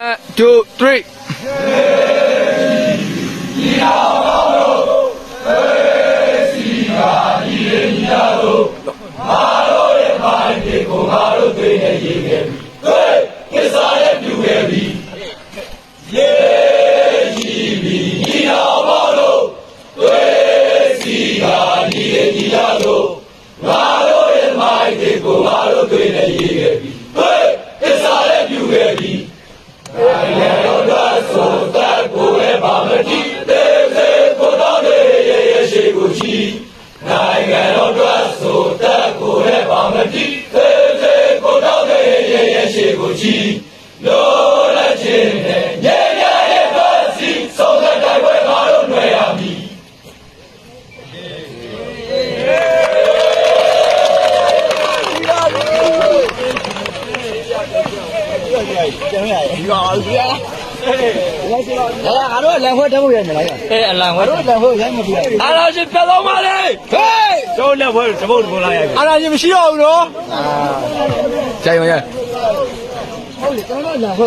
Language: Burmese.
1 2 3ညီတော်ကောင်းတို့ပေးစီကညီလေးညီတို့မာတို့ရဲ့ပါရင်ဒီကိုမာတို့တွေ့နေရေးခဲ့ပြီတွေ့ကိစ္စရဲ့ပြူခဲ့ပြီရေးညီပြီညီတော်ကောင်းတို့ပေးစီကညီလေးညီတို့မာတို့ရဲ့ပါရင်ဒီကိုမာတို့တွေ့နေရေးခဲ့ပြီတွေ့ကိစ္စရဲ့ပြူခဲ့ပြီ နိုင်ငံတော်အတွက်ဆိုတက်ကိုယ်နဲ့ပါမတိသေးသေးကိုတော့ရဲ့ရဲ့ရဲ့ရှိကိုကြည့်လောလာခြင်းနဲ့ညံ့ညံ့ရဲ့ပါစီဆုံးတဲ့တိုင်းပွဲငါတို့တွေ့ရမည်ဒီပါပါ အဲငါတို့အလံခွဲတက်ဖို့ရိုက်မလားအဲအလံခွဲတို့အလံခွဲရိုက်မပြအာရာရှင်ပြတ်တော့မလေးဟေးတို့လက်ခွဲတပုတ်တပုတ်လာရိုက်အာရာရှင်မရှိတော့ဘူးနော်အာကြိုင်ရရဟုတ်လေကျွန်တော်အလံခွဲ